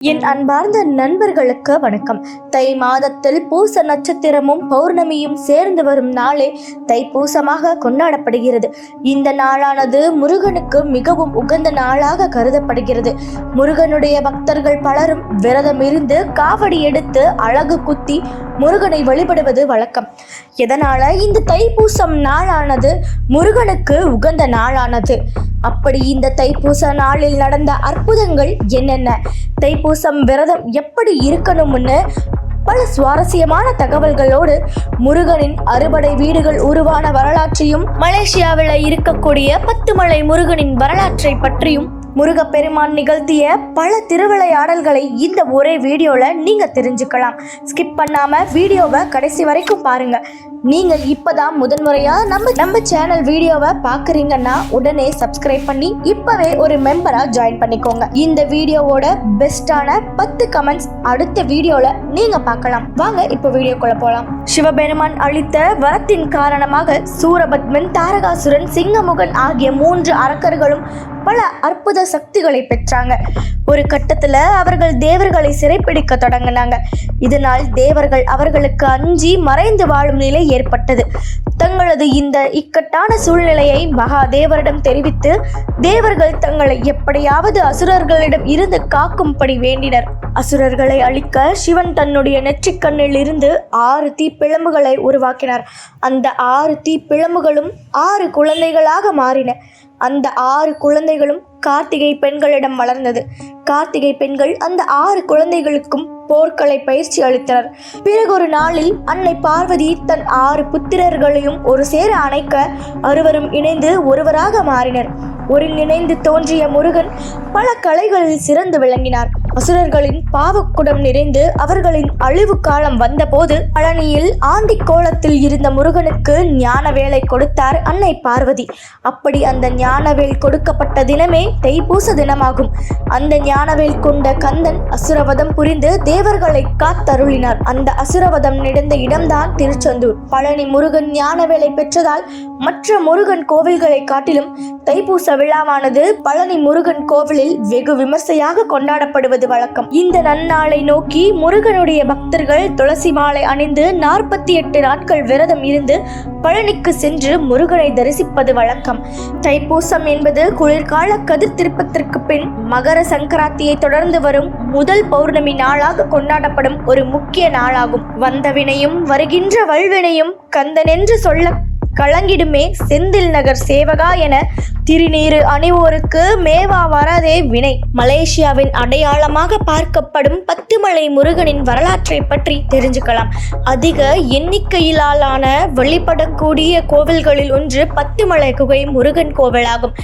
என் அன்பார்ந்த நண்பர்களுக்கு வணக்கம். தை மாதத்தில் பூச நட்சத்திரமும் பௌர்ணமியும் சேர்ந்து வரும் நாளே தைப்பூசமாக கொண்டாடப்படுகிறது. இந்த நாளானது முருகனுக்கு மிகவும் உகந்த நாளாக கருதப்படுகிறது. முருகனுடைய பக்தர்கள் பலரும் விரதம் இருந்து காவடி எடுத்து அழகு குத்தி முருகனை வழிபடுவது வழக்கம். இதனால இந்த தைப்பூசம் நாளானது முருகனுக்கு உகந்த நாளானது. அப்படி இந்த தைப்பூச நாளில் நடந்த அற்புதங்கள் என்னென்ன? தைப்பூசம் விரதம் எப்படி இருக்கணும்னு பல சுவாரஸ்யமான தகவல்களோடு முருகனின் அறுபடை வீடுகள் உருவான வரலாற்றையும் மலேசியாவில் இருக்கக்கூடிய பத்துமலை முருகனின் வரலாற்றை பற்றியும் முருகப்பெருமான் நிகழ்த்திய பல திருவிளையாடல்களை இந்த ஒரே வீடியோவில் நீங்கள் தெரிஞ்சுக்கலாம். ஸ்கிப் பண்ணாமல் வீடியோவை கடைசி வரைக்கும் பாருங்க. நீங்க இப்பதான் முதன்முறையாக நம்ம நம்ம சேனல் வீடியோவை பார்க்குறீங்கன்னா உடனே சப்ஸ்கிரைப் பண்ணி இப்போவே ஒரு மெம்பராக ஜாயின் பண்ணிக்கோங்க. இந்த வீடியோவோட பெஸ்ட்டான பத்து கமெண்ட்ஸ் அடுத்த வீடியோவில் நீங்கள் பார்க்கலாம். வாங்க இப்போ வீடியோக்குள்ளே போகலாம் சிவபெருமான் அளித்த வரத்தின் காரணமாக சூரபத்மன் தாரகாசுரன் சிங்கமுகன் ஆகிய மூன்று அரக்கர்களும் பல அற்புத சக்திகளை பெற்றாங்க. ஒரு கட்டத்துல அவர்கள் தேவர்களை சிறைப்பிடிக்க தொடங்கினாங்க. இதனால் தேவர்கள் அவர்களுக்கு அஞ்சி மறைந்து வாழும் நிலை ஏற்பட்டது. தங்களது இந்த இக்கட்டான சூழ்நிலையை மகாதேவரிடம் தெரிவித்து தேவர்கள் தங்களை எப்படியாவது அசுரர்களிடம் இருந்து காக்கும்படி வேண்டினர். அசுரர்களை அழிக்க சிவன் தன்னுடைய நெற்றிக்கண்ணில் இருந்து ஆறு தீப்பிழம்புகளை உருவாக்கினார். அந்த ஆறு தீப்பிழம்புகளும் ஆறு குழந்தைகளாக மாறின. அந்த ஆறு குழந்தைகளும் கார்த்திகை பெண்களிடம் வளர்ந்தது. கார்த்திகை பெண்கள் அந்த ஆறு குழந்தைகளுக்கும் போர்க்களை பயிற்சி அளித்தனர். பிறகு ஒரு நாளில் அன்னை பார்வதி தன் ஆறு புத்திரர்களையும் ஒரு சேர அணைக்க அறுவரும் இணைந்து ஒருவராக மாறினர். ஒருங்கிணைந்து தோன்றிய முருகன் பல கலைகளில் சிறந்து விளங்கினார். அசுரர்களின் பாவக்குடம் நிறைந்து அவர்களின் அழிவு காலம் வந்தபோது பழனியில் ஆண்டி கோலத்தில் இருந்த முருகனுக்கு ஞான வேலை கொடுத்தார் அன்னை பார்வதி. அப்படி அந்த ஞானவேல் கொடுக்கப்பட்ட தினமே தைப்பூச தினமாகும். அந்த ஞானவேல் கொண்ட கந்தன் அசுரவதம் புரிந்து தேவர்களை காத்தருளினார். அந்த அசுரவதம் நடந்த இடம்தான் திருச்செந்தூர். பழனி முருகன் ஞானவேலை பெற்றதால் மற்ற முருகன் கோவில்களை காட்டிலும் தைப்பூச விழாவானது பழனி முருகன் கோவிலில் வெகு விமர்சையாக கொண்டாடப்படுவது. வழக்கம். இந்த நன்னாளை நோக்கி முருகனுடைய பக்தர்கள் துளசி மாலை அணிந்து நாற்பத்தி எட்டு நாட்கள் விரதம் இருந்து பழனிக்கு சென்று முருகனை தரிசிப்பது வழக்கம். தைப்பூசம் என்பது குளிர்கால கதிர் திருப்பத்திற்கு பின் மகர சங்கராந்தியை தொடர்ந்து வரும் முதல் பௌர்ணமி நாளாக கொண்டாடப்படும் ஒரு முக்கிய நாளாகும். வந்த வினையும் வருகின்ற வல்வினையும் கந்தனென்று சொல்ல கலங்கிடுமே செந்தில் நகர் சேவகா என திருநீறு அணிவோருக்கு மேவா வரதே வினை. மலேசியாவின் அடையாளமாக பார்க்கப்படும் பத்துமலை முருகனின் வரலாற்றை பற்றி தெரிஞ்சுக்கலாம். அதிக எண்ணிக்கையிலான வழிபடக்கூடிய கோவில்களில் ஒன்று பத்துமலை குகை முருகன் கோவிலாகும்.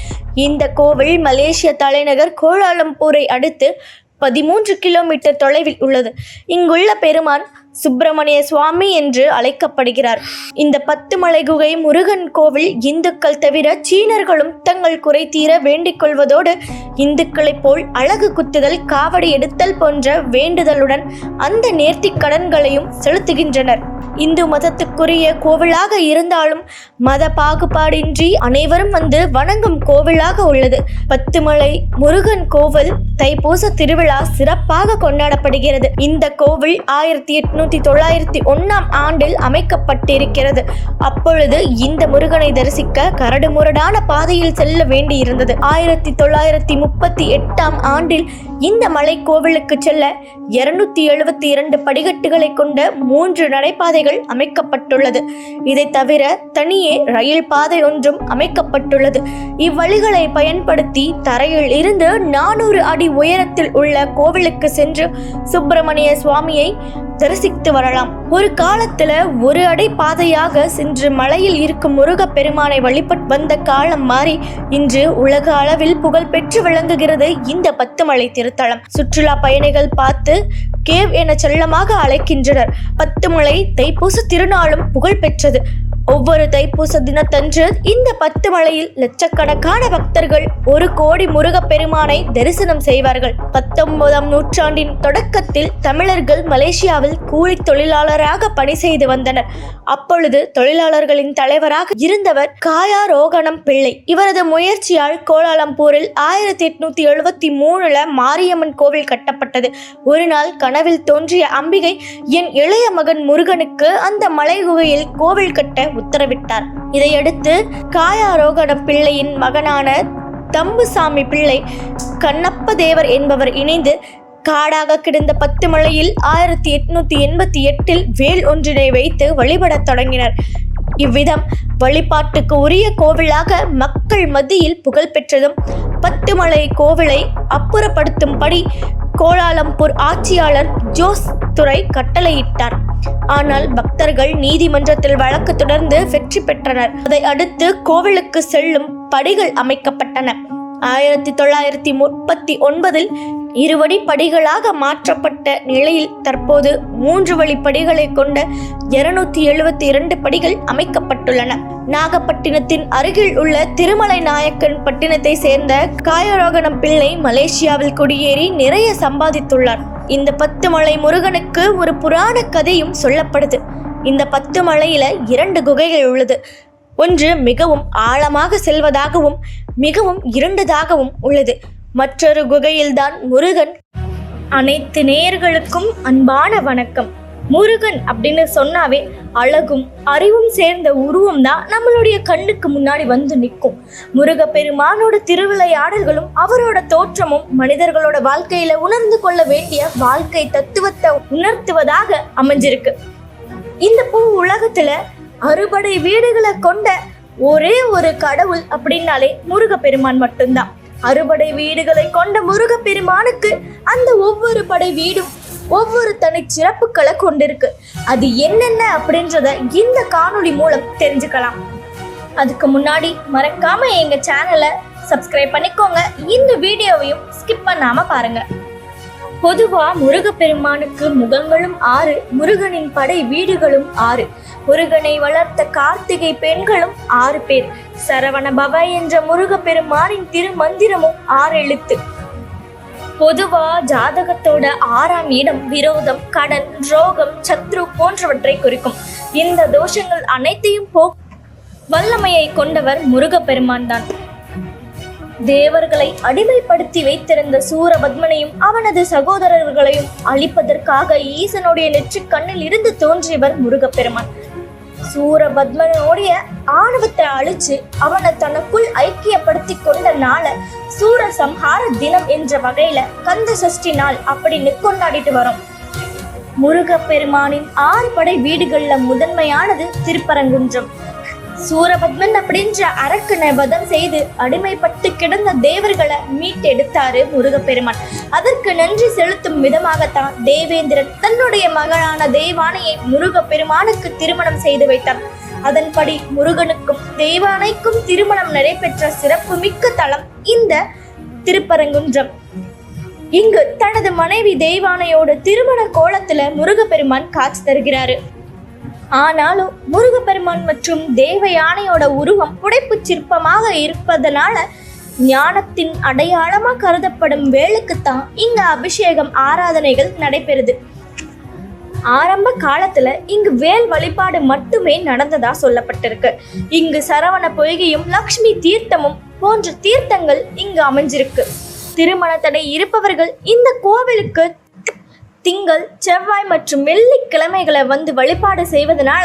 இந்த கோவில் மலேசிய தலைநகர் கோலாலம்பூரை அடுத்து பதிமூன்று கிலோமீட்டர் தொலைவில் உள்ளது. இங்குள்ள பெருமான் சுப்பிரமணிய சுவாமி என்று அழைக்கப்படுகிறார். இந்த பத்து மலை குகை முருகன் கோவில் இந்துக்கள் தவிர சீனர்களும் தங்கள் குறை தீர வேண்டிக் கொள்வதோடு இந்துக்களைப் போல் அழகு குத்துதல் காவடி எடுத்தல் போன்ற வேண்டுதலுடன் அந்த நேர்த்திக் கடன்களையும் செலுத்துகின்றனர். இந்து மதத்துக்குரிய கோவிலாக இருந்தாலும் மத பாகுபாடின்றி அனைவரும் வந்து வணங்கும் கோவிலாக உள்ளது. பத்துமலை முருகன் கோவில் தைப்பூச திருவிழா சிறப்பாக கொண்டாடப்படுகிறது. இந்த கோவில் ஆயிரத்தி ஆயிரத்தி தொள்ளாயிரத்தி ஒன்னாம் ஆண்டில் அமைக்கப்பட்டிருக்கிறது. அப்பொழுது இந்த முருகனை தரிசிக்க கரடு முரடான பாதையில் செல்ல வேண்டியிருந்தது. ஆயிரத்தி தொள்ளாயிரத்தி முப்பத்தி எட்டாம் ஆண்டில் இந்த மலை கோவிலுக்கு செல்ல இருநூத்தி எழுபத்தி இரண்டு படிகட்டுகளை கொண்ட மூன்று நடைபாதைகள் அமைக்கப்பட்டுள்ளது. இதை தவிர தனியே ரயில் பாதை ஒன்றும் அமைக்கப்பட்டுள்ளது. இவ்வழிகளை பயன்படுத்தி தரையில் இருந்து நானூறு அடி உயரத்தில் உள்ள கோவிலுக்கு சென்று சுப்பிரமணிய சுவாமியை தரிசித்து வரலாம். ஒரு காலத்துல ஒரு அடை பாதையாக சென்று மலையில் இருக்கும் முருகப் பெருமானை வழிபட்டு வந்த காலம் மாறி இன்று உலக அளவில் புகழ் பெற்று விளங்குகிறது இந்த பத்துமலை திருத்தலம். சுற்றுலா பயணிகள் பார்த்து கேவ் என செல்லமாக அழைக்கின்றனர். பத்துமலை தைப்பூச திருநாளும் புகழ் பெற்றது. ஒவ்வொரு தைப்பூச தினத்தன்று இந்த பத்து மலையில் லட்சக்கணக்கான பக்தர்கள் ஒரு கோடி முருகப்பெருமானை தரிசனம் செய்வார்கள். பத்தொன்பதாம் நூற்றாண்டின் தொடக்கத்தில் தமிழர்கள் மலேசியாவில் கூலி தொழிலாளராக பணி செய்து வந்தனர். அப்பொழுது தொழிலாளர்களின் தலைவராக இருந்தவர் காயா ரோகணம் பிள்ளை. இவரது முயற்சியால் கோலாலம்பூரில் ஆயிரத்தி எட்நூத்தி எழுபத்தி மூணுல மாரியம்மன் கோவில் கட்டப்பட்டது. ஒரு நாள் கனவில் தோன்றிய அம்பிகை என் இளைய மகன் முருகனுக்கு அந்த மலை குகையில் கோவில் கட்ட உத்தரவிட்டார். இதையடுத்து காயாரோகண பிள்ளையின் மகனான தம்புசாமி பிள்ளை கண்ணப்ப தேவர் என்பவர் இணைந்து காடாக கிடந்த பத்து மலையில் ஆயிரத்தி எட்நூத்தி எண்பத்தி எட்டில் வேல் ஒன்றினை வைத்து வழிபடத் தொடங்கினர். இவ்விதம் வழிபாட்டுக்கு உரிய கோவிலாக மக்கள் மத்தியில் புகழ் பெற்றதும் பத்துமலை கோவிலை அப்புறப்படுத்தும்படி கோலாலம்பூர் ஆட்சியாளர் ஜோஸ் துறை கட்டளையிட்டார். ஆனால் பக்தர்கள் நீதிமன்றத்தில் வழக்கு தொடர்ந்து வெற்றி பெற்றனர். அதை அடுத்து கோவிலுக்கு செல்லும் படிகள் அமைக்கப்பட்டன. ஆயிரத்தி தொள்ளாயிரத்தி முப்பத்தி ஒன்பதில் இருவடி படிகளாக மாற்றப்பட்ட நிலையில் தற்போது மூன்று வழி படிகளை கொண்ட இருநூத்தி எழுபத்தி இரண்டு படிகள் அமைக்கப்பட்டுள்ளன. நாகப்பட்டினத்தின் அருகில் உள்ள திருமலை நாயக்கன் பட்டினத்தை சேர்ந்த காயரோகணம் பிள்ளை மலேசியாவில் குடியேறி நிறைய சம்பாதித்துள்ளார். இந்த பத்து மலை முருகனுக்கு ஒரு புராண கதையும் சொல்லப்படுது. இந்த பத்து மலையில இரண்டு குகைகள் உள்ளது. ஒன்று மிகவும் ஆழமாக செல்வதாகவும் மிகவும் இருண்டதாகவும் உள்ளது. மற்றொரு குகையில்தான் முருகன். அனைத்து நேயர்களுக்கும் அன்பான வணக்கம். முருகன் அப்படின்னு சொன்னாவே அழகும் அறிவும் சேர்ந்த உருவம் தான் நம்மளுடைய கண்ணுக்கு முன்னாடி வந்து நிற்கும். முருகப்பெருமானோட திருவிளையாடல்களும் அவரோட தோற்றமும் மனிதர்களோட வாழ்க்கையில உணர்ந்து கொள்ள வேண்டிய வாழ்க்கை தத்துவத்தை உணர்த்துவதாக அமைஞ்சிருக்கு. இந்த பூ உலகத்துல அறுபடை வீடுகளை கொண்ட ஒரே ஒரு கடவுள் அப்படின்னாலே முருகப்பெருமான் மட்டும்தான். அறுபடை வீடுகளை கொண்ட முருகப்பெருமானுக்கு அந்த ஒவ்வொரு படை வீடும் ஒவ்வொரு தனி சிறப்புகளை கொண்டிருக்கு. அது என்னென்ன அப்படின்றத இந்த காணொளி மூலம் தெரிஞ்சுக்கலாம். அதுக்கு முன்னாடி மறக்காம எங்க சேனலை சப்ஸ்கிரைப் பண்ணிக்கோங்க. இந்த வீடியோவையும் ஸ்கிப் பண்ணாம பாருங்க. பொதுவா முருகப்பெருமானுக்கு முகங்களும் ஆறு முருகனின் படை வீடுகளும் ஆறு. முருகனை வளர்த்த கார்த்திகை பெண்களும் ஆறு பேர். சரவண பவ என்ற முருகப்பெருமானின் திருமந்திரமும் ஆறு எழுத்து பொதுவா ஜாதகத்தோட ஆறாம் இடம் விரோதம் கடன் ரோகம் சத்ரு போன்றவற்றை குறிக்கும். இந்த தோஷங்கள் அனைத்தையும் போ வல்லமையை கொண்டவர் முருகப்பெருமான் தான் தேவர்களை அடிமைப்படுத்தி வைத்திருந்த சூரபத்மனையும் அவனது சகோதரர்களையும் அழிப்பதற்காக ஈசனுடைய நெற்றிக் கண்ணில் இருந்து தோன்றியவர் முருகப்பெருமான். சூரபத்மனுடைய ஆணவத்தை அழிச்சு அவனை தனக்குள் ஐக்கியப்படுத்தி கொண்ட நாள சூர சம்ஹார தினம் என்ற வகையில கந்த சஷ்டி நாள் அப்படின்னு கொண்டாடிட்டு வரோம். முருகப்பெருமானின் ஆறு படை வீடுகள்ல முதன்மையானது திருப்பரங்குன்றம். சூரபத்மன் அப்படின்ற அரக்கனை வதம் செய்து அடிமைப்பட்டு கிடந்த தேவர்களை மீட்டெடுத்தாரு முருகப்பெருமான். அதற்கு நன்றி செலுத்தும் விதமாகத்தான் தேவேந்திரன் தன்னுடைய மகளான தேவானையை முருகப்பெருமானுக்கு திருமணம் செய்து வைத்தார் அதன்படி முருகனுக்கும் தேவானைக்கும் திருமணம் நடைபெற்ற சிறப்புமிக்க தலம் இந்த திருப்பரங்குன்றம். இங்கு தனது மனைவி தெய்வானையோடு திருமண கோலத்துல முருகப்பெருமான் காட்சி தருகிறாரு. ஆனாலும் முருகப்பெருமான் மற்றும் தேவ யானையோட உருவம் புடைப்புச் சிற்பமாக இருப்பதனால ஞானத்தின் அடையாளமா கருதப்படும் வேலுக்குத்தான் இங்க அபிஷேகம் ஆராதனைகள் நடைபெறுது. ஆரம்ப காலத்துல இங்கு வேல் வழிபாடு மட்டுமே நடந்ததா சொல்லப்பட்டிருக்கு. இங்கு சரவண பொய்கையும் லக்ஷ்மி தீர்த்தமும் போன்ற தீர்த்தங்கள் இங்கு அமைஞ்சிருக்கு. திருமண தடை இருப்பவர்கள் இந்த கோவிலுக்கு திங்கள் செவ்வாய் மற்றும் வெள்ளிக்கிழமைகளை வந்து வழிபாடு செய்வதனால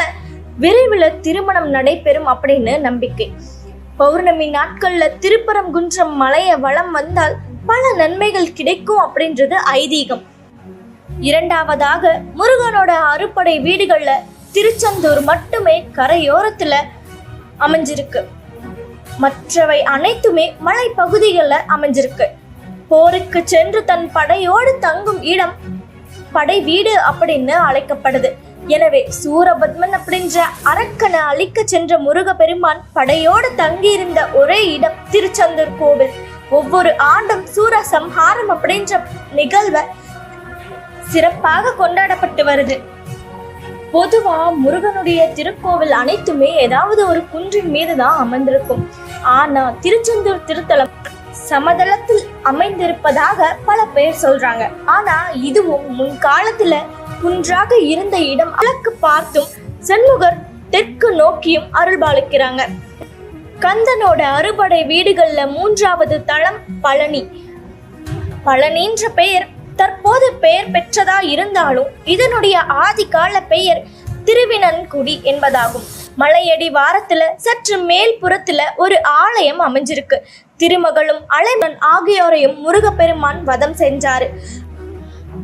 விரைவில் திருமணம் நடைபெறும் அப்படின்னு நம்பிக்கை. பௌர்ணமி நாட்கள்ல திருப்பரங்குன்றம் மலைய வளம் வந்தால் பல நன்மைகள் கிடைக்கும் அப்படின்றது ஐதீகம். இரண்டாவதாக முருகனோட அறுப்படை வீடுகள்ல திருச்செந்தூர் மட்டுமே கரையோரத்துல அமைஞ்சிருக்கு. மற்றவை அனைத்துமே மலை பகுதிகளில் அமைஞ்சிருக்கு. போருக்கு சென்று தன் படையோடு தங்கும் இடம் படை வீடு அப்படின்னு அழைக்கப்படுது. எனவே சூரபத்மன் அப்படின்ற அரக்கனை அழிக்க சென்ற முருகப்பெருமான் படையோடு தங்கியிருந்த ஒரே இடம் திருச்செந்தூர் கோவில். ஒவ்வொரு ஆண்டும் சூர சம்ஹாரம் அப்படின்ற நிகழ்வை சிறப்பாக கொண்டாடப்பட்டு வருது. பொதுவா முருகனுடைய திருக்கோவில் அனைத்துமே ஏதாவது ஒரு குன்றின் மீது தான் அமர்ந்திருக்கும். ஆனா திருச்செந்தூர் திருத்தலம் சமதளத்தில் அமைந்திருப்பதாக பல பேர் சொல்றாங்க. ஆனா இதுவும் முன்காலத்துல குன்றாக இருந்த இடம் கிழக்கு பார்த்தும் செண்முகர் தெற்கு நோக்கியும் அருள்பாலிக்கிறாங்க. கந்தனோட அறுபடை வீடுகள்ல மூன்றாவது தளம் பழனி. பழனின்ற பெயர் தற்போது பெயர் பெற்றதா இருந்தாலும் இதனுடைய ஆதிகால பெயர் திருவினன்குடி என்பதாகும். மலையடி வாரத்துல சற்று மேல் புறத்துல ஒரு ஆலயம் அமைஞ்சிருக்கு. திருமகளும் அலைமன் ஆகியோரையும் முருகப்பெருமான் வதம் செஞ்சாரு.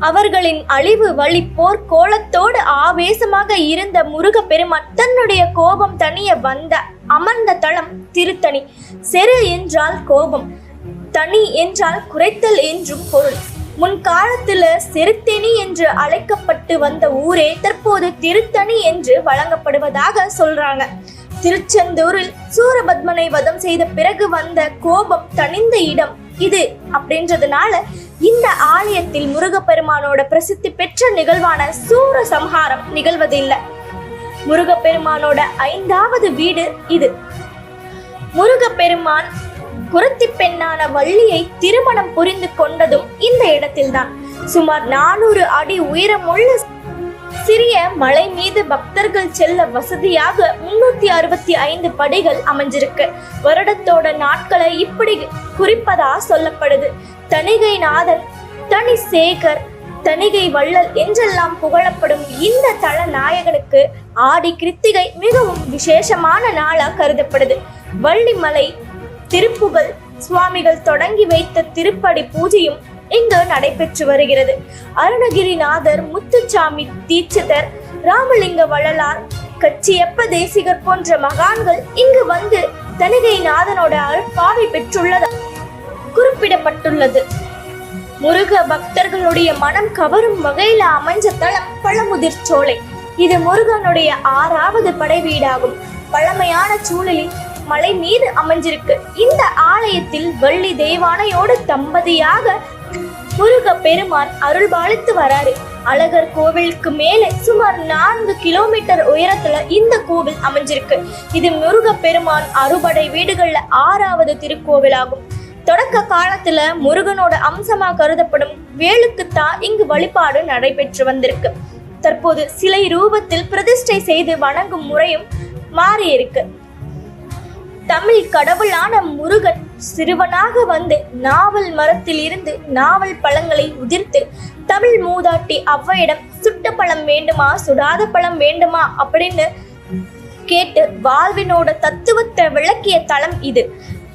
அவர்களின் அழிவு வழி போர் கோலத்தோடு ஆவேசமாக இருந்த முருகப்பெருமான் தன்னுடைய கோபம் தனிய வந்த அமர்ந்த தளம் திருத்தணி. செரு என்றால் கோபம் தனி என்றால் குறைத்தல் என்றும் பொருள். முன்காலத்துல செருத்தெனி என்று அழைக்கப்பட்டு வந்த ஊரே தற்போது திருத்தணி என்று வழங்கப்படுவதாக சொல்றாங்க. திருச்செந்தூரில் சூரபத்மனை வதம் செய்த பிறகு வந்த கோபம் தனிந்த இடம் இது அப்படின்றதுனால இந்த ஆலயத்தில் முருகப்பெருமானோட பிரசித்தி பெற்ற நிகழ்வான சூர சம்ஹாரம் நிகழ்வதில்லை. முருகப்பெருமானோட ஐந்தாவது வீடு இது. முருகப்பெருமான் குரத்தி பெண்ணான வள்ளியை திருமணம் புரிந்து கொண்டதும் இந்த இடத்தில்தான். சுமார் நானூறு அடி உயரமுள்ள சிறிய மலை மீது பக்தர்கள் செல்ல வசதியாக முன்னூத்தி அறுபத்தி ஐந்து படிகள் அமைஞ்சிருக்கு. வருடத்தோட நாட்களை இப்படி குறிப்பதா சொல்லப்படுது. தணிகை நாதன் தனி சேகர் தணிகை வள்ளல் என்றெல்லாம் புகழப்படும் இந்த தல நாயகனுக்கு ஆடி கிருத்திகை மிகவும் விசேஷமான நாளா கருதப்படுது. வள்ளிமலை திருப்புகழ் சுவாமிகள் தொடங்கி வைத்த திருப்படி பூஜையும் இங்கு நடைபெற்று வருகிறது. அருணகிரிநாதர் முத்துச்சாமி தீட்சிதர் ராமலிங்க வள்ளலார் கச்சியப்ப தேசிகர் போன்ற மகான்கள் இங்கு வந்து தனிகை நாதனோட அருட்பாவை பெற்றுள்ளதா குறிப்பிடப்பட்டுள்ளது. முருக பக்தர்களுடைய மனம் கவரும் வகையில அமைஞ்ச தளம் பழமுதிர் சோலை. இது முருகனுடைய ஆறாவது படை வீடாகும் பழமையான சூழலில் மலை மீது அமைஞ்சிருக்கு. இந்த ஆலயத்தில் வள்ளி தெய்வானையோடு தம்பதியாக முருக பெருமான் அருள்பாலித்து வராரு. அழகர் கோவிலுக்கு மேலே சுமார் நான்கு கிலோமீட்டர் உயரத்துல இந்த கோவில் அமைஞ்சிருக்கு. இது முருக பெருமான் அறுபடை வீடுகள்ல ஆறாவது திருக்கோவிலாகும். தொடக்க காலத்துல முருகனோட அம்சமா கருதப்படும் வேலுக்குத்தான் இங்கு வழிபாடு நடைபெற்று வந்திருக்கு. தற்போது சிலை ரூபத்தில் பிரதிஷ்டை செய்து வணங்கும் முறையும் மாறியிருக்கு. தமிழ் கடவுளான முருகன் சிறுவனாக வந்து நாவல் மரத்தில் இருந்து நாவல் பழங்களை உதிர்த்து தமிழ் மூதாட்டி அவ்வையிடம் சுட்ட பழம் வேண்டுமா? சுடாத பழம் வேண்டுமா? அப்படின்னு கேட்டு வாழ்வினோட தத்துவத்தை விளக்கிய தளம் இது.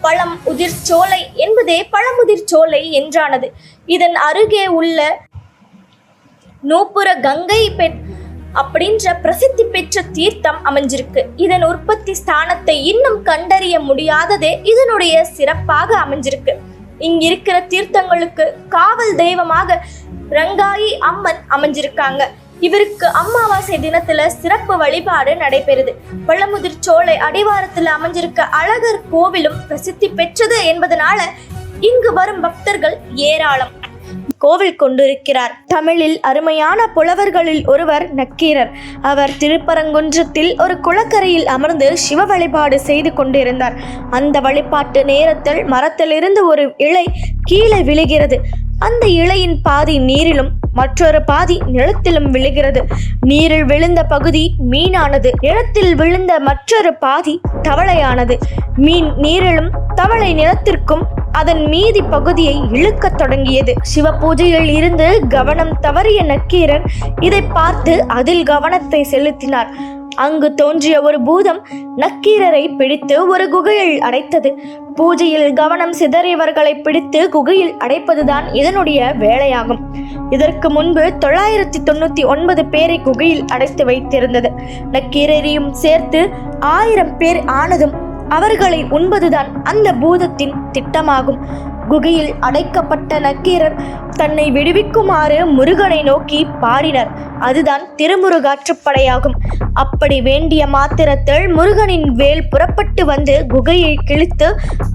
பழம் உதிர் சோலை என்பதே பழமுதிர் சோலை என்றானது. இதன் அருகே உள்ள நூப்புற கங்கை பெண் அப்படின்ற பிரசித்தி பெற்ற தீர்த்தம் அமைஞ்சிருக்கு. இதன் உற்பத்தி ஸ்தானத்தை இன்னும் கண்டறிய முடியாததே இதனுடைய சிறப்பாக அமைஞ்சிருக்கு. இங்கிருக்கிற தீர்த்தங்களுக்கு காவல் தெய்வமாக ரங்காயி அம்மன் அமைஞ்சிருக்காங்க. இவருக்கு அமாவாசை தினத்துல சிறப்பு வழிபாடு நடைபெறுது. பழமுதிர் சோலை அடிவாரத்துல அமைஞ்சிருக்க அழகர் கோவிலும் பிரசித்தி பெற்றது என்பதனால இங்கு வரும் பக்தர்கள் ஏராளம். கோவில் கொண்டிருக்கிறார். தமிழில் அருமையான புலவர்களில் ஒருவர் நக்கீரர். அவர் திருப்பரங்குன்றத்தில் ஒரு குளக்கரையில் அமர்ந்து சிவ வழிபாடு செய்து கொண்டிருந்தார். அந்த வழிபாட்டு நேரத்தில் மரத்திலிருந்து ஒரு இலை கீழே விழுகிறது. அந்த இலையின் பாதி நீரிலும் மற்றொரு பாதி நிலத்திலும் விழுகிறது. நீரில் விழுந்த பகுதி மீனானது. நிலத்தில் விழுந்த மற்றொரு பாதி தவளையானது. மீன் நீரிலும் தவளை நிலத்திற்கும் அதன் மீதி பகுதியை இழுக்கத் தொடங்கியது. சிவ பூஜையில் இருந்து கவனம் தவறிய நக்கீரன் இதை பார்த்து அதில் கவனத்தை செலுத்தினார். அங்கு தோன்றிய ஒரு பூதம் நக்கீரரை பிடித்து ஒரு குகையில் அடைத்தது. பூஜையில் கவனம் சிதறியவர்களை பிடித்து குகையில் அடைப்பதுதான் இதனுடைய வேலையாகும். இதற்கு முன்பு தொள்ளாயிரத்தி தொண்ணூத்தி ஒன்பது பேரை குகையில் அடைத்து வைத்திருந்தது. நக்கீரரையும் சேர்த்து ஆயிரம் பேர் ஆனதும் அவர்களை உண்பதுதான் அந்த பூதத்தின் திட்டமாகும். குகையில் அடைக்கப்பட்ட நக்கீரர் தன்னை விடுவிக்குமாறு முருகனை நோக்கி பாடினர். அதுதான் திருமுருகாற்றுப்படையாகும் அப்படி வேண்டிய மாத்திரத்தில் முருகனின் வேல் புறப்பட்டு வந்து குகையை கிழித்து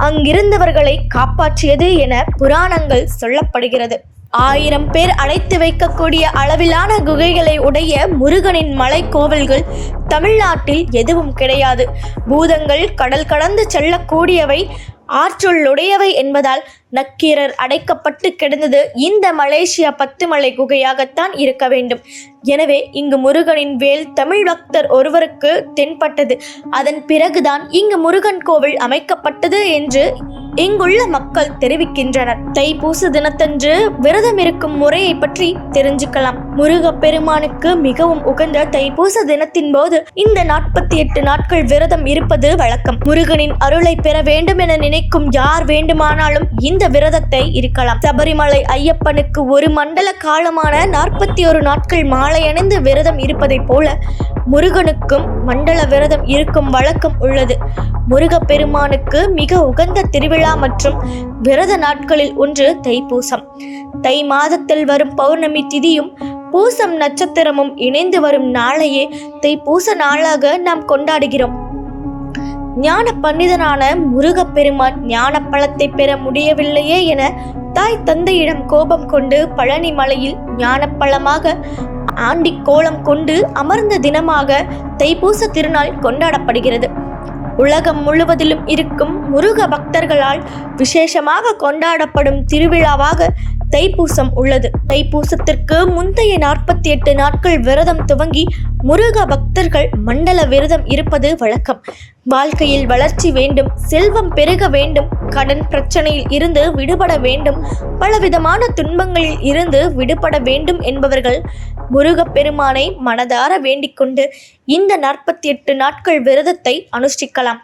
அங்கிருந்தவர்களை காப்பாற்றியது என புராணங்கள் சொல்லப்படுகிறது. ஆயிரம் பேர் அடைத்து வைக்கக்கூடிய அளவிலான குகைகளை உடைய முருகனின் மலை கோவில்கள் தமிழ்நாட்டில் எதுவும் கிடையாது. பூதங்கள் கடல் கடந்து செல்லக்கூடியவை ஆற்றுள்ளுடையவை என்பதால் நக்கீரர் அடைக்கப்பட்டு கிடந்தது. இந்த மலேசியா பத்து மலை குகையாகத்தான் இருக்க வேண்டும். எனவே இங்கு முருகனின் வேல் தமிழ் பக்தர் ஒருவருக்கு தென்பட்டது. அதன் பிறகுதான் இங்கு முருகன் கோவில் அமைக்கப்பட்டது என்று இங்குள்ள மக்கள் தெரிவிக்கின்றனர். தைப்பூச தினத்தன்று விரதம் இருக்கும் முறையை பற்றி தெரிஞ்சுக்கலாம். முருக பெருமானுக்கு மிகவும் உகந்த தைப்பூச தினத்தின் போது இந்த நாற்பத்தி எட்டு நாட்கள் விரதம் இருப்பது வழக்கம். முருகனின் அருளை பெற வேண்டும் என நினைக்கும் யார் வேண்டுமானாலும் இந்த விரதத்தை இருக்கலாம். சபரிமலை ஐயப்பனுக்கு ஒரு மண்டல காலமான நாற்பத்தி ஒரு நாட்கள் மாலை மாலையணிந்து விரதம் இருப்பதைப் போல முருகனுக்கும் மண்டல விரதம் இருக்கும் வழக்கம் உள்ளது. முருகப்பெருமானுக்கு மிக உகந்த திருவிழா மற்றும் விரத நாட்களில் ஒன்று தைப்பூசம். தை மாதத்தில் வரும் பௌர்ணமி திதியும் பூசம் நட்சத்திரமும் இணைந்து வரும் நாளையே தைப்பூச நாளாக நாம் கொண்டாடுகிறோம். ஞான பண்டிதனான முருகப்பெருமான் ஞான பழத்தை பெற முடியவில்லையே என தாய் தந்தையிடம் கோபம் கொண்டு பழனி மலையில் ஞானப்பழமாக ஆண்டி கோலம் கொண்டு அமர்ந்த தினமாக தைப்பூச திருநாள் கொண்டாடப்படுகிறது. உலகம் முழுவதிலும் இருக்கும் முருக பக்தர்களால் விசேஷமாக கொண்டாடப்படும் திருவிழாவாக தைப்பூசம் உள்ளது. தைப்பூசத்திற்கு முந்தைய நாற்பத்தி எட்டு நாட்கள் விரதம் துவங்கி முருக பக்தர்கள் மண்டல விரதம் இருப்பது வழக்கம். வாழ்க்கையில் வளர்ச்சி வேண்டும் செல்வம் பெருக வேண்டும் கடன் பிரச்சனையில் இருந்து விடுபட வேண்டும் பலவிதமான துன்பங்களில் இருந்து விடுபட வேண்டும் என்பவர்கள் முருகப்பெருமானை மனதார வேண்டிக்கொண்டு இந்த நாற்பத்தி எட்டு நாட்கள் விரதத்தை அனுஷ்டிக்கலாம்.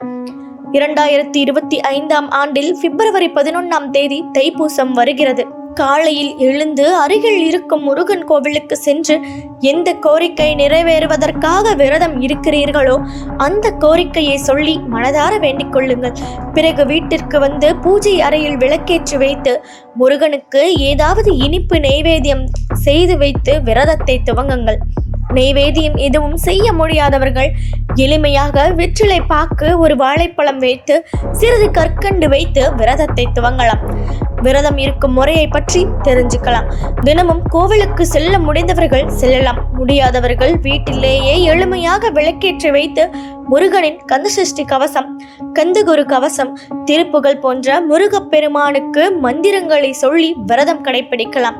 இரண்டாயிரத்தி இருபத்தி ஐந்தாம் ஆண்டில் பிப்ரவரி பதினொன்றாம் தேதி தைப்பூசம் வருகிறது. காலையில் எழுந்து அருகில் இருக்கும் முருகன் கோவிலுக்கு சென்று எந்த கோரிக்கை நிறைவேறுவதற்காக விரதம் இருக்கிறீர்களோ அந்த கோரிக்கையை சொல்லி மனதார வேண்டிக் கொள்ளுங்கள். பிறகு வீட்டிற்கு வந்து பூஜை அறையில் விளக்கேற்றி வைத்து முருகனுக்கு ஏதாவது இனிப்பு நெய்வேத்தியம் செய்து வைத்து விரதத்தை துவங்குங்கள். நெய்வேதியம் எதுவும் செய்ய முடியாதவர்கள் எளிமையாக வெற்றிலை பாக்கு ஒரு வாழைப்பழம் வைத்து சிறிது கற்கண்டு வைத்து விரதத்தை துவங்கலாம். விரதம் இருக்கும் முறையை பற்றி தெரிஞ்சுக்கலாம். தினமும் கோவிலுக்கு செல்ல முடிந்தவர்கள் செல்லலாம். முடியாதவர்கள் வீட்டிலேயே எளிமையாக விளக்கேற்றி வைத்து முருகனின் கந்தசஷ்டி கவசம் கந்தகுரு கவசம் திருப்புகள் போன்ற முருகப்பெருமானுக்கு மந்திரங்களை சொல்லி விரதம் கடைபிடிக்கலாம்.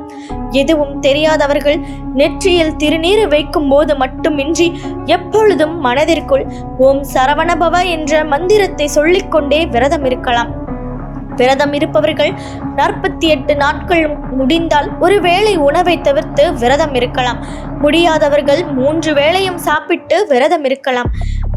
எதுவும் தெரியாதவர்கள் நெற்றியில் திருநீர் வைக்கும் போது மட்டுமின்றி எப்பொழுதும் மனதிற்குள் ஓம் சரவணபவ என்ற மந்திரத்தை சொல்லிக்கொண்டே விரதம் இருக்கலாம். விரதம் இருப்பவர்கள் நாற்பத்தி எட்டு நாட்கள் முடிந்தால் ஒரு வேளை உணவை தவிர்த்து விரதம் இருக்கலாம். முடியாதவர்கள் மூன்று வேளையும் சாப்பிட்டு விரதம் இருக்கலாம்.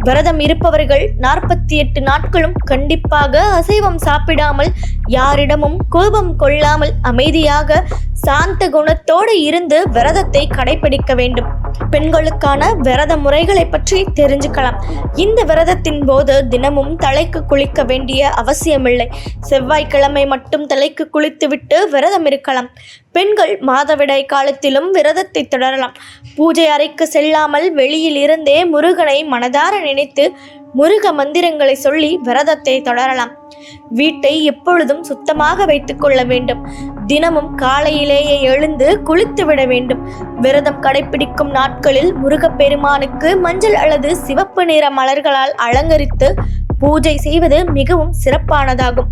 விரதம் இருப்பவர்கள் நாற்பத்தி எட்டு நாட்களும் கண்டிப்பாக அசைவம் சாப்பிடாமல் யாரிடமும் கோபம் கொள்ளாமல் அமைதியாக சாந்த குணத்தோடு இருந்து விரதத்தை கடைபிடிக்க வேண்டும். பெண்களுக்கான விரத முறைகளை பற்றி தெரிஞ்சுக்கலாம். இந்த விரதத்தின் போது தினமும் தலைக்கு குளிக்க வேண்டிய அவசியமில்லை. செவ்வாய்க்கிழமை மட்டும் தலைக்கு குளித்துவிட்டு விரதம் இருக்கலாம். பெண்கள் மாதவிடாய் காலத்திலும் விரதத்தை தொடரலாம். பூஜை அறைக்கு செல்லாமல் வெளியில் இருந்தே முருகனை மனதார நினைத்து முருக மந்திரங்களை சொல்லி விரதத்தை தொடரலாம். வீட்டை எப்பொழுதும் சுத்தமாக வைத்துக்கொள்ள வேண்டும். தினமும் காலையிலேயே எழுந்து குளித்து விட வேண்டும். விரதம் கடைபிடிக்கும் நாட்களில் முருகப்பெருமானுக்கு மஞ்சள் அல்லது சிவப்பு நிற மலர்களால் அலங்கரித்து பூஜை செய்வது மிகவும் சிறப்பானதாகும்.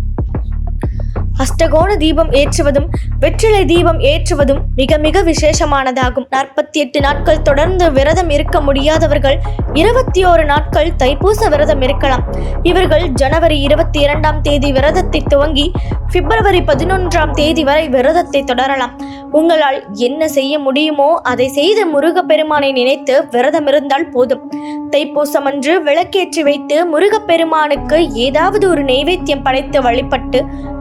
அஷ்டகோண தீபம் ஏற்றுவதும் வெற்றிலை தீபம் ஏற்றுவதும் மிக மிக விசேஷமானதாகும். நாற்பத்தி எட்டு நாட்கள் தொடர்ந்து விரதம் இருக்க முடியாதவர்கள் இருபத்தி ஓரு நாட்கள் தைப்பூச விரதம் இருக்கலாம். இவர்கள் ஜனவரி இருபத்தி இரண்டாம் தேதி விரதத்தை துவங்கி பிப்ரவரி பதினொன்றாம் தேதி வரை விரதத்தை தொடரலாம். உங்களால் என்ன செய்ய முடியுமோ அதை செய்து முருகப்பெருமானை நினைத்து விரதம் இருந்தால் போதும். தைப்பூசம் அன்று விளக்கேற்றி வைத்து முருகப்பெருமானுக்கு ஏதாவது ஒரு நெய்வேத்தியம் படைத்து வழிபட்டு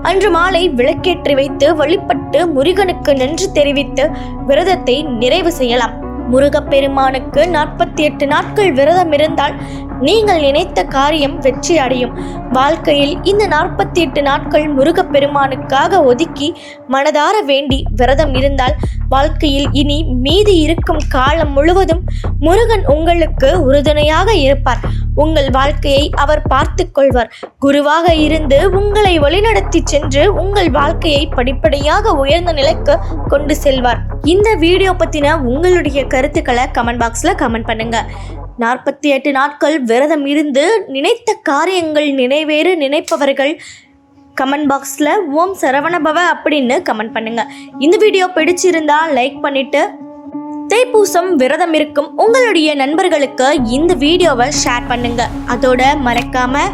அன்று மாலை விளக்கேற்றி வைத்து வழிபட்டு முருகனுக்கு நன்றி தெரிவித்து விரதத்தை நிறைவு செய்யலாம். முருகப்பெருமானுக்கு நாற்பத்தி எட்டு நாட்கள் விரதம் இருந்தால் நீங்கள் நினைத்த காரியம் வெற்றி அடையும். வாழ்க்கையில் இந்த நாற்பத்தி எட்டு நாட்கள் முருகப்பெருமானுக்காக ஒதுக்கி மனதார வேண்டி விரதம் இருந்தால் வாழ்க்கையில் இனி மீதி இருக்கும் காலம் முழுவதும் முருகன் உங்களுக்கு உறுதுணையாக இருப்பார். உங்கள் வாழ்க்கையை அவர் பார்த்து கொள்வார். குருவாக இருந்து உங்களை வழிநடத்தி சென்று உங்கள் வாழ்க்கையை படிப்படியாக உயர்ந்த நிலைக்கு கொண்டு செல்வார். இந்த வீடியோ பற்றின உங்களுடைய கருத்துக்களை கமெண்ட் பாக்ஸில் கமெண்ட் பண்ணுங்கள் நாற்பத்தி எட்டு நாட்கள் விரதம் இருந்து நினைத்த காரியங்கள் நினைவேறு நினைப்பவர்கள் கமெண்ட் பாக்ஸில் ஓம் சரவணபவ அப்படின்னு கமெண்ட் பண்ணுங்கள் இந்த வீடியோ பிடிச்சிருந்தா லைக் பண்ணிவிட்டு தைப்பூசம் விரதம் இருக்கும் உங்களுடைய நண்பர்களுக்கு இந்த வீடியோவை ஷேர் பண்ணுங்கள் அதோட மறக்காமல்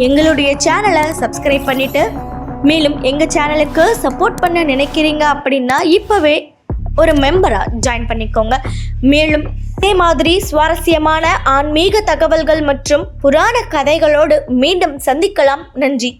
எங்களுடைய சேனலை சப்ஸ்கிரைப் பண்ணிவிட்டு மேலும் எங்கள் சேனலுக்கு சப்போர்ட் பண்ண நினைக்கிறீங்க அப்படின்னா இப்போவே ஒரு மெம்பராக ஜாயின் பண்ணிக்கோங்க. மேலும் இதே மாதிரி சுவாரஸ்யமான ஆன்மீக தகவல்கள் மற்றும் புராண கதைகளோடு மீண்டும் சந்திக்கலாம். நன்றி.